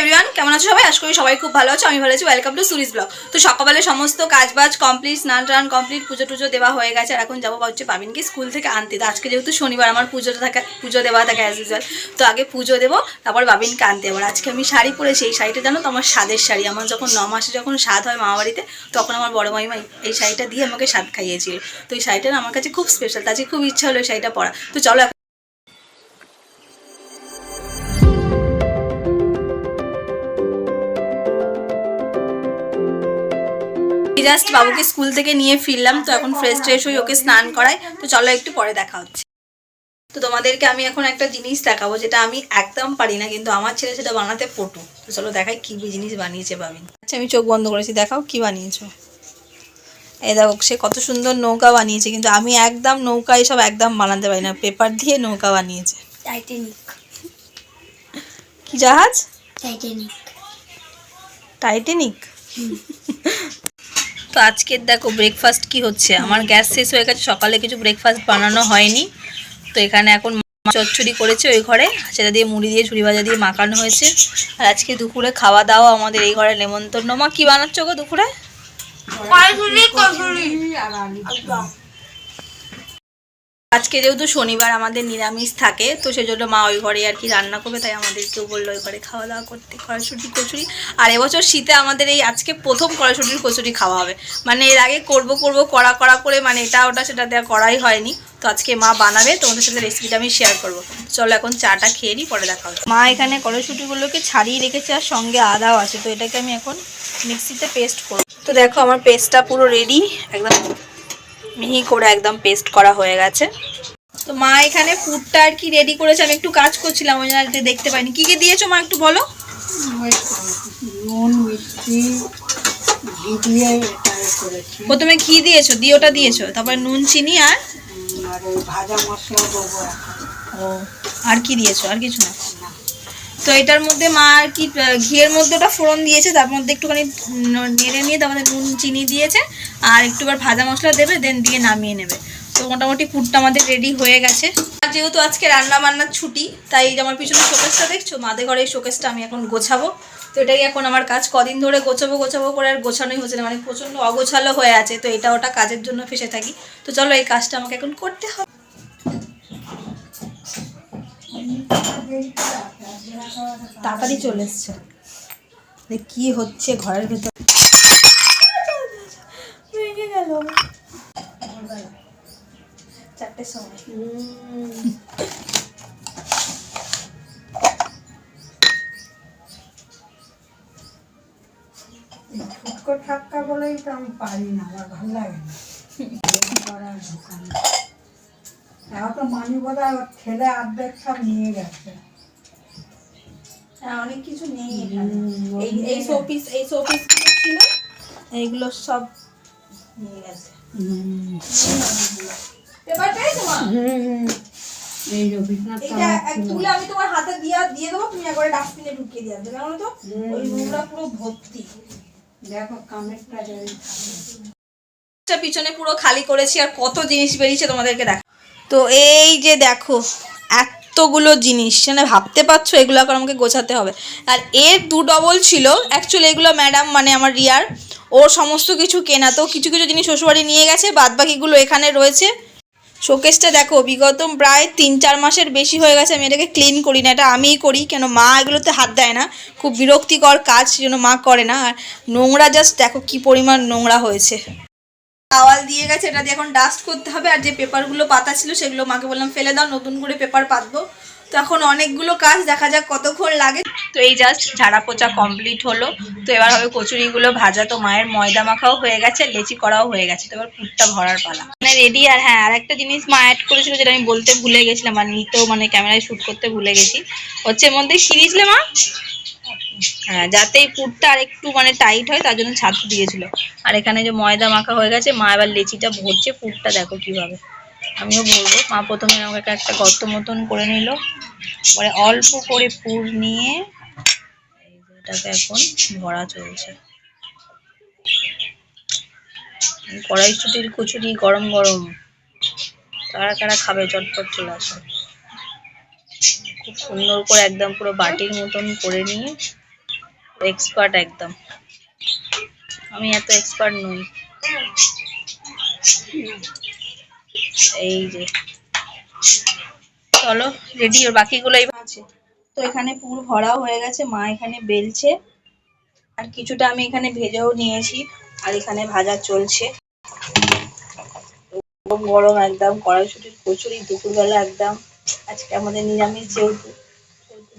Everyone কেমন আছো সবাই? আশা করি সবাই খুব ভালো আছো, আমি ভালো আছি ওয়েলকাম টু সুরিজ ব্লগ তো সকালবেলা সমস্ত কাজ বাজ কমপ্লিট স্নান টান কমপ্লিট পুজো টুজো দেওয়া হয়ে গেছে, আর এখন যাব হচ্ছে পাবিনকে স্কুল থেকে আনতে। তো আজকে যেহেতু শনিবার, আমার পুজোটা থাকে, পুজো দেওয়া থাকে অ্যাজ ইউজুয়াল তো আগে পুজো দেবো, তারপর বাবিনকে আনতে যাব। আজকে আমি শাড়ি পরেছি, এই শাড়িটা জানো তো আমার স্বাদের শাড়ি। আমার যখন ন মাসে যখন স্বাদ হয় মামা বাড়িতে, তখন আমার বড় মাইমা এই- শাড়িটা দিয়ে আমাকে স্বাদ খাইয়েছিল। তো এই শাড়িটা আমার কাছে খুব স্পেশাল তো আজকে খুব ইচ্ছা হলো এই শাড়িটা পরা। তো চলো জাস্ট বাবুকে স্কুল থেকে নিয়ে ফিরলাম তো এখন ফ্রেশ ট্রেশ হয়ে ওকে স্নান করাই। তো চলো একটু পরে দেখা হচ্ছে। তো তোমাদেরকে আমি এখন একটা জিনিস দেখাবো যেটা আমি একদম পারি না কিন্তু আমার ছেলে সেটা বানাতে পটু। তো চলো দেখাই কি জিনিস বানিয়েছে বাবিন। আচ্ছা আমি চোখ বন্ধ করেছি দেখাও কি বানিয়েছো। এই দেখো সে কত সুন্দর নৌকা বানিয়েছে কিন্তু আমি একদম নৌকা এসব একদম বানাতে পারি না পেপার দিয়ে নৌকা বানিয়েছে। টাইটানিক কি জাহাজ? টাইটানিক টাইটানিক তো আজকের দেখো ব্রেকফাস্ট কি হচ্ছে? আমার গ্যাস শেষ হয়ে গেছে সকালে কিছু ব্রেকফাস্ট বানানো হয়নি। তো এখানে এখন চচ্চড়ি করেছে ওই ঘরে সেটা দিয়ে মুড়ি দিয়ে ঝুড়ি ভাজা দিয়ে মাখানো হয়েছে। আর আজকে দুপুরে খাওয়া দাওয়া আমাদের এই ঘরে নেমন্তন্ন। মা কি বানাচ্ছ গো দুপুরে? আজকে যেহেতু শনিবার আমাদের নিরামিষ থাকে, তো সেজন্য মা ওই ঘরে আর কি রান্না করবে, তাই আমাদেরকেও বলল ওই ঘরে খাওয়া দাওয়া করতে, কড়াইশুটি, কচুরি। আর এবছর শীতে আমাদের এই আজকে প্রথম কড়াইশুটির কচুরি খাওয়া হবে। মানে এর আগে করব করব, কড়া কড়া করে মানে এটা, ওটা, সেটা দেওয়া করাই হয়নি। তো আজকে মা বানাবে তোমাদের সাথে রেসিপিটা আমি শেয়ার করব। চলো এখন চাটা খেয়ে নিই পরে দেখা হবে। মা এখানে কড়াইশুটিগুলোকে ছাড়িয়ে রেখেছে আর সঙ্গে আদাও আছে, তো এটাকে আমি এখন মিক্সিতে পেস্ট করব। তো দেখো আমার পেস্টটা পুরো রেডি একদম মিহি করে একদম পেস্ট করা হয়ে গেছে। তো মা এখানে ফুডটা আর কি রেডি করেছে আমি একটু কাজ করছিলাম ওই জন্য দেখতে পাইনি। কি কি দিয়েছ মা একটু বলো? নুন মিষ্টি ঘি দিয়ে এটা এ করেছি। প্রথমে ঘি দিয়েছ দিয়ে ওটা দিয়েছ তারপর নুন চিনি আর? আর ভাজা মশলা দেবো ও আর কি দিয়েছ? আর কিছু না। তো এটার মধ্যে মা আর কি ঘিয়ের মধ্যে ওটা ফোড়ন দিয়েছে, তার মধ্যে একটুখানি নেড়ে নিয়ে তার মধ্যে নুন, চিনি দিয়েছে, আর একটু বার ভাজা মশলা দেবে দেন দিয়ে নামিয়ে নেবে। তো মোটামুটি পুরটা আমাদের রেডি হয়ে গেছে। আর যেহেতু আজকে রান্না বান্নার ছুটি, তাই আমার পিছনে শোকেসটা দেখছ? মাদের ঘরে এই শোকেসটা আমি এখন গোছাবো। তো এটাই এখন আমার কাজ। কদিন ধরে গোছাবো গোছাবো করে আর গোছানোই হচ্ছে না মানে প্রচণ্ড অগোছালো হয়ে আছে। তো এটা ওটা কাজের জন্য ফেসে থাকি। তো চলো এই কাজটা আমাকে এখন করতে হবে। তাড়াতাড়ি চলে এসছে। কি হচ্ছে ঘরের ভেতর। ভেঙে গেল। চারটের সময়। ফুটকো ঠাক্কা বলেই তো আমি পারি না আমার ভালো লাগে না। এখন তো মানি বোধ হয় ওর ছেলে অর্ধেক সব নিয়ে গেছে। হ্যাঁ অনেক কিছু নেই এই এই শোপিস এই ছিল এইগুলো সব নিয়ে গেছে। এই যে এটা তুলে আমি তোমার হাতে দিয়ে দিয়ে দেবো তুমি একবারে ডাস্টবিনে ঢুকিয়ে দিয়ে তো? ওই নোংরা পুরো ভর্তি। দেখো কামেরটা টা পিছনে পুরো খালি করেছি আর কত জিনিস বেরিয়েছে তোমাদেরকে দেখ তো এই যে দেখো, এতগুলো জিনিস মানে ভাবতে পারছ এগুলো এখন আমাকে গোছাতে হবে। আর এর দু ডবল ছিল অ্যাকচুয়ালি এগুলো ম্যাডাম মানে আমার রিয়ার ওর সমস্ত কিছু কেনা। তো কিছু কিছু জিনিস শ্বশুরবাড়ি নিয়ে গেছে বাদ বাকিগুলো এখানে রয়েছে। শোকেসটা দেখো, বিগত প্রায় তিন চার মাসের বেশি হয়ে গেছে, আমি এটাকে ক্লিন করি না, এটা আমিই করি, কেন মা এগুলোতে হাত দেয় না। খুব বিরক্তিকর কাজ সেজন্য মা করে না। আর নোংরা জাস্ট দেখো কি পরিমাণ নোংরা হয়েছে। টাওয়াল দিয়ে গেছে, এটা দিয়ে এখন ডাস্ট করতে হবে। আর যে পেপারগুলো পাতা ছিল সেগুলো মাকে বললাম, ফেলে দাও, নতুন করে পেপার পাতবো। তো এখন অনেকগুলো কাজ, দেখা যাক কতক্ষণ লাগে। তো এই জাস্ট ঝাড়া পোচা কমপ্লিট হলো। তো এবার হবে কচুরিগুলো ভাজা। তো মায়ের ময়দা মাখাও হয়ে গেছে, লেচি করাও হয়ে গেছে। তো এবার পুরটা ভরার পালা। মানে রেডি আর হ্যাঁ আর একটা জিনিস মা অ্যাড করেছিল যেটা আমি বলতে ভুলে গেছিলাম, আর নিতেও মানে ক্যামেরায় শ্যুট করতে ভুলে গেছি। হচ্ছে এর মধ্যে দিয়েছিলে মা? হ্যাঁ যাতে এই পুরটা আর একটু মানে টাইট হয়, তার জন্য ছাতু দিয়েছিল। আর এখানে যে ময়দা মাখা হয়ে গেছে, মা এবার লেচিটা ভরছে, পুরটা দেখো কীভাবে। আমিও বলব মা প্রথমে আমাকে একটা গর্ত মতন করে নিল। পরে অল্প করে পুর নিয়ে এটাকে এখন ভরা চলছে। কড়াইশুটির কচুরি গরম গরম কারা কারা খাবে, চটপট চলে আসে। খুব সুন্দর করে একদম পুরো বাটির মতন করে নিয়ে এক্সপার্ট একদম। আমি এত এক্সপার্ট নই। এই যে। চলো রেডি ওর বাকিগুলোই আছে। তো এখানে পুরো ভরাও হয়ে গেছে, মা এখানে বেলছে। আর কিছুটা আমি এখানে ভেজেও নিয়েছি, আর এখানে ভাজা চলছে। গরম গরম, একদম কড়াইশুটির কচুরি, দুপুরবেলা একদম আজকে আমাদের নিরামিষ যেহেতু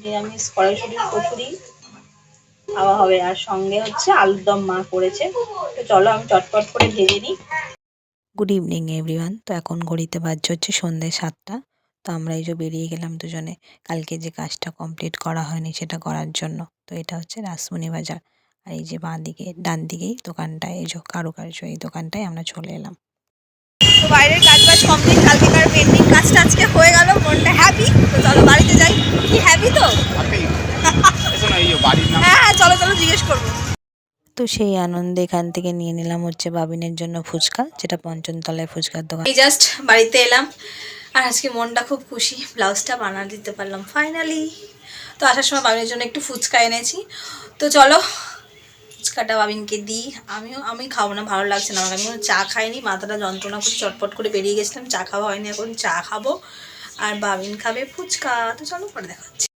নিরামিষ কড়াইশুটির কচুরি খাওয়া হবে। আর সঙ্গে হচ্ছে আলুর দম মা করেছে। তো চলো আমি চটপট করে ভেজে নিই। গুড ইভিনিং এভরিওয়ান তো এখন ঘড়িতে বাজছে হচ্ছে সন্ধ্যে সাতটা। তো আমরা এই যে বেরিয়ে গেলাম দুজনে। কালকে যে কাজটা কমপ্লিট করা হয়নি সেটা করার জন্য। তো এটা হচ্ছে রাসমণি বাজার। আর এই যে বাঁ দিকে ডান দিকেই দোকানটায় এই যে কারুকার্য এই দোকানটায় আমরা চলে এলাম। তো বাইরের কাজ বাজ কমপ্লিট কালকেকার পেন্ডিং কাজটা আজকে হয়ে গেল মনটা হ্যাপি তো চলো বাড়িতে যাই। কি হ্যাপি তো? হ্যাঁ হ্যাঁ চলো চলো জিজ্ঞেস করব। তো সেই আনন্দে এখান থেকে নিয়ে নিলাম হচ্ছে বাবিনের জন্য ফুচকা যেটা পঞ্চমতলায় ফুচকার দোকান। এই জাস্ট বাড়িতে এলাম আর আজকে মনটা খুব খুশি ব্লাউজটা বানা দিতে পারলাম ফাইনালি তো আসার সময় বাবিনের জন্য একটু ফুচকা এনেছি। তো চলো ফুচকাটা বাবিনকে দিই। আমিও, আমি খাব না, ভালো লাগছে না আমার আমি চা খাইনি, মাথাটা যন্ত্রণা করে চটপট করে বেরিয়ে গেছিলাম। চা খাওয়া হয়নি এখন, চা খাব। আর বাবিন খাবে ফুচকা। তো চলো পরে দেখা হচ্ছে